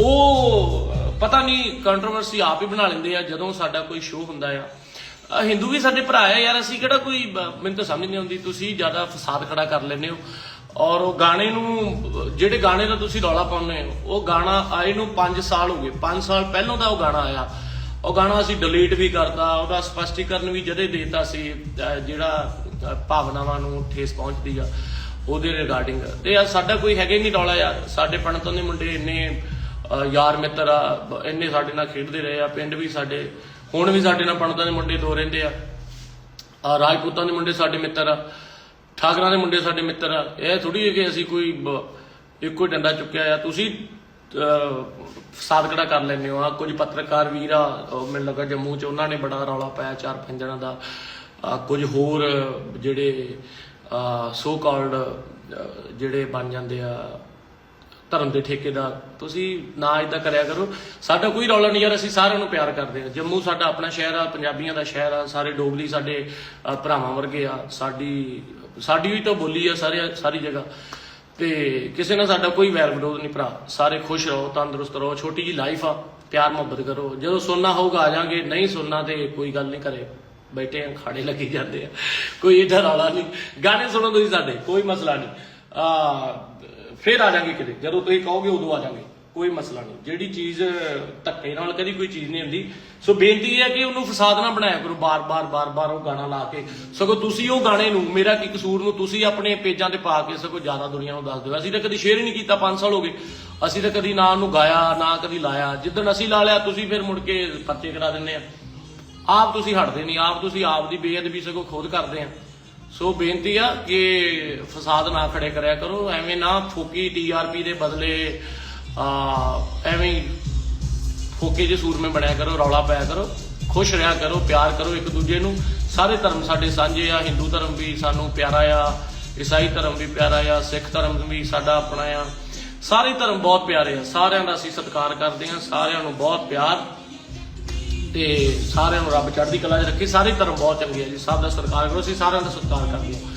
ਉਹ, ਪਤਾ ਨਹੀਂ ਕੰਟਰੋਵਰਸੀ ਆਪ ਹੀ ਬਣਾ ਲੈਂਦੇ ਆ, ਜਦੋਂ ਸਾਡਾ ਕੋਈ ਸ਼ੋਅ ਹੁੰਦਾ ਆ। ਹਿੰਦੂ ਵੀ ਸਾਡੇ ਭਰਾ ਆ ਯਾਰ, ਅਸੀਂ ਕਿਹੜਾ ਕੋਈ ਮੈਨੂੰ ਤਾਂ ਸਮਝ ਨਹੀਂ ਆਉਂਦੀ, ਤੁਸੀਂ ਜ਼ਿਆਦਾ ਫਸਾਦ ਖੜਾ ਕਰ ਲੈਂਦੇ ਹੋ। ਔਰ ਉਹ ਗਾਣੇ ਨੂੰ, ਜਿਹੜੇ ਗਾਣੇ ਦਾ ਤੁਸੀਂ ਰੌਲਾ ਪਾਉਂਦੇ ਹੋ, ਉਹ ਗਾਣਾ ਆਏ ਨੂੰ 5 ਸਾਲ ਹੋ ਗਏ 5 ਸਾਲ ਪਹਿਲਾਂ ਦਾ ਉਹ ਗਾਣਾ ਆਇਆ। ਉਹ ਗਾਣਾ ਅਸੀਂ ਡਿਲੀਟ ਵੀ ਕਰਤਾ, ਉਹਦਾ ਸਪਸ਼ਟੀਕਰਨ ਵੀ ਜਦੇ ਦੇਤਾ ਸੀ ਜਿਹੜਾ ਭਾਵਨਾਵਾਂ ਨੂੰ ਠੇਸ ਪਹੁੰਚਦੀ ਆ, ਉਹਦੇ ਰਿਗਾਰਡਿੰਗ ਤੇ ਆ ਸਾਡਾ ਕੋਈ ਹੈਗਾ ਹੀ ਨਹੀਂ ਰੌਲਾ ਯਾਰ, ਸਾਡੇ ਪਣਤੋਂ ਦੇ ਮੁੰਡੇ ਇੰਨੇ ਯਾਰ ਮਿੱਤਰ ਆ ਇੰਨੇ ਸਾਡੇ ਨਾਲ ਖੇਡਦੇ ਰਹੇ ਆ ਪਿੰਡ ਵੀ ਸਾਡੇ ਹੁਣ ਵੀ ਸਾਡੇ ਨਾਲ ਪੰਡਤਾਂ ਦੇ ਮੁੰਡੇ ਦੋ ਰਹਿੰਦੇ ਆ। ਆ ਰਾਜਪੂਤਾਂ ਦੇ ਮੁੰਡੇ ਸਾਡੇ ਮਿੱਤਰ ਆ ਠਾਕਰਾਂ ਦੇ ਮੁੰਡੇ ਸਾਡੇ ਮਿੱਤਰ ਆ। ਇਹ ਥੋੜੀ ਹੈ ਕਿ ਅਸੀਂ ਕੋਈ ਇੱਕੋ ਹੀ ਡੰਡਾ ਚੁੱਕਿਆ ਆ। ਤੁਸੀਂ ਸਾਦਕੜਾ ਕਰ ਲੈਂਦੇ ਹੋ। ਆ ਕੁਝ ਪੱਤਰਕਾਰ ਵੀਰ ਆ ਮੈਨੂੰ ਲੱਗਾ ਜੰਮੂ ਚ ਉਹਨਾਂ ਨੇ ਬੜਾ ਰੌਲਾ ਪਾਇਆ ਚਾਰ ਪੰਜ ਜਣਾਂ ਦਾ। ਆ, ਕੁਝ ਹੋਰ ਜਿਹੜੇ ਸੋ ਕਾਲਡ ਜਿਹੜੇ ਬਣ ਜਾਂਦੇ ਆ। ਧਰਮ ਦੇ ਠੇਕੇਦਾਰ। ਤੁਸੀਂ ਨਾ ਇਦਾਂ ਕਰਿਆ ਕਰੋ। ਸਾਡਾ ਕੋਈ ਰੌਲਾ ਨਹੀਂ ਯਾਰ, ਅਸੀਂ ਸਾਰਿਆਂ ਨੂੰ ਪਿਆਰ ਕਰਦੇ ਹਾਂ। ਜੰਮੂ ਸਾਡਾ ਆਪਣਾ ਸ਼ਹਿਰ ਆ, ਪੰਜਾਬੀਆਂ ਦਾ ਸ਼ਹਿਰ ਆ, ਸਾਰੇ ਡੋਗਰੀ ਸਾਡੇ ਭਰਾਵਾਂ ਵਰਗੇ ਆ। ਸਾਡੀ ਸਾਡੀ ਵੀ ਤਾਂ ਬੋਲੀ ਆ ਸਾਰੇ, ਸਾਰੀ ਜਗ੍ਹਾ। ਤੇ ਕਿਸੇ ਨਾਲ ਸਾਡਾ ਕੋਈ ਵੈਰ ਵਿਰੋਧ ਨਹੀਂ ਭਰਾ। ਸਾਰੇ ਖੁਸ਼ ਰਹੋ, ਤੰਦਰੁਸਤ ਰਹੋ। ਛੋਟੀ ਜੀ ਲਾਈਫ ਆ, ਪਿਆਰ ਮੁਹੱਬਤ ਕਰੋ। ਜਦੋਂ ਸੁਣਨਾ ਹੋਊਗਾ, ਆ ਜਾਾਂਗੇ। ਨਹੀਂ ਸੁਣਨਾ ਤੇ ਕੋਈ ਗੱਲ ਨਹੀਂ ਕਰੇ ਬੈਠੇ ਆ, ਖਾੜੇ ਲੱਗੀ ਜਾਂਦੇ ਆ। ਕੋਈ ਇਹਦਾ ਰੌਲਾ ਨਹੀਂ। ਗਾਣੇ ਸੁਣੋ ਤੁਸੀਂ ਸਾਡੇ, ਕੋਈ ਮਸਲਾ ਨਹੀਂ। ਆ ਫੇਰ ਆ ਜਾਾਂਗੇ ਕਿਤੇ। ਜਦੋਂ ਤੁਸੀਂ ਕਹੋਗੇ ਉਦੋਂ ਆ ਜਾਾਂਗੇ। ਕੋਈ ਮਸਲਾ ਨਹੀਂ। ਜਿਹੜੀ ਚੀਜ਼ ਧੱਕੇ ਨਾਲ ਕਦੀ ਕੋਈ ਚੀਜ਼ ਨਹੀਂ ਹੁੰਦੀ। ਸੋ ਬੇਨਤੀ ਹੈ ਕਿ ਉਹਨੂੰ ਫਸਾਦ ਨਾ ਬਣਾਇਆ ਕਰੋ। ਬਾਰ-ਬਾਰ ਬਾਰ-ਬਾਰ ਉਹ ਗਾਣਾ ਲਾ ਕੇ। ਸਗੋਂ ਤੁਸੀਂ ਉਹ ਗਾਣੇ ਨੂੰ, ਮੇਰਾ ਕੀ ਕਸੂਰ ਨੂੰ ਤੁਸੀਂ ਆਪਣੇ ਪੇਜਾਂ ਤੇ ਪਾ ਕੇ ਸਗੋਂ ਜ਼ਿਆਦਾ ਦੁਨੀਆ ਨੂੰ ਦੱਸ ਦਿਓ। ਅਸੀਂ ਤਾਂ ਕਦੀ ਸ਼ੇਅਰ ਹੀ ਨਹੀਂ ਕੀਤਾ 5 ਸਾਲ ਹੋ ਗਏ। ਅਸੀਂ ਤਾਂ ਕਦੀ ਨਾ ਉਹਨੂੰ ਗਾਇਆ, ਨਾ ਕਦੀ ਲਾਇਆ। ਜਿੱਦਣ ਅਸੀਂ ਲਾ ਲਿਆ, ਤੁਸੀਂ ਫਿਰ ਮੁੜ ਕੇ ਪਰਚੇ ਕਰਾ ਦਿੰਦੇ ਆ। ਆਪ ਤੁਸੀਂ ਹਟਦੇ ਨਹੀਂ। ਆਪ ਤੁਸੀਂ ਆਪ ਦੀ ਬੇਅਦਬੀ ਸਗੋਂ ਖੁਦ ਕਰਦੇ ਆ। ਸੋ ਬੇਨਤੀ ਆ ਕਿ ਫਸਾਦ ਨਾ ਖੜੇ ਕਰਿਆ ਕਰੋ, ਐਵੇਂ ਨਾ ਫੋਕੀ ਟੀਆਰਪੀ ਦੇ ਬਦਲੇ, ਆ, ਐਵੇਂ ਫੋਕੇ ਜੇ ਸੂਰਮੇ ਬਣਿਆ ਕਰੋ, ਰੌਲਾ ਪਾਇਆ ਕਰੋ, ਖੁਸ਼ ਰਿਹਾ ਕਰੋ, ਪਿਆਰ ਕਰੋ ਇੱਕ ਦੂਜੇ ਨੂੰ। ਸਾਰੇ ਧਰਮ ਸਾਡੇ ਸਾਂਝੇ ਆ, ਹਿੰਦੂ ਧਰਮ ਵੀ ਸਾਨੂੰ ਪਿਆਰਾ ਆ, ਈਸਾਈ ਧਰਮ ਵੀ ਪਿਆਰਾ ਆ, ਸਿੱਖ ਧਰਮ ਵੀ ਸਾਡਾ ਆਪਣਾ ਆ। ਸਾਰੇ ਧਰਮ ਬਹੁਤ ਪਿਆਰੇ ਆ, ਸਾਰਿਆਂ ਦਾ ਅਸੀਂ ਸਤਿਕਾਰ ਕਰਦੇ ਆ, ਸਾਰਿਆਂ ਨੂੰ ਬਹੁਤ ਪਿਆਰ। ਤੇ ਸਾਰਿਆਂ ਨੂੰ ਰੱਬ ਚੜ੍ਹਦੀ ਕਲਾ 'ਚ ਰੱਖੇ, ਸਾਰੇ ਧਰਮ ਬਹੁਤ ਚੰਗੇ ਆ ਜੀ। ਸਭ ਦਾ ਸਤਿਕਾਰ ਕਰੋ, ਅਸੀਂ ਸਾਰਿਆਂ ਦਾ ਸਤਿਕਾਰ ਕਰਦੇ ਹਾਂ।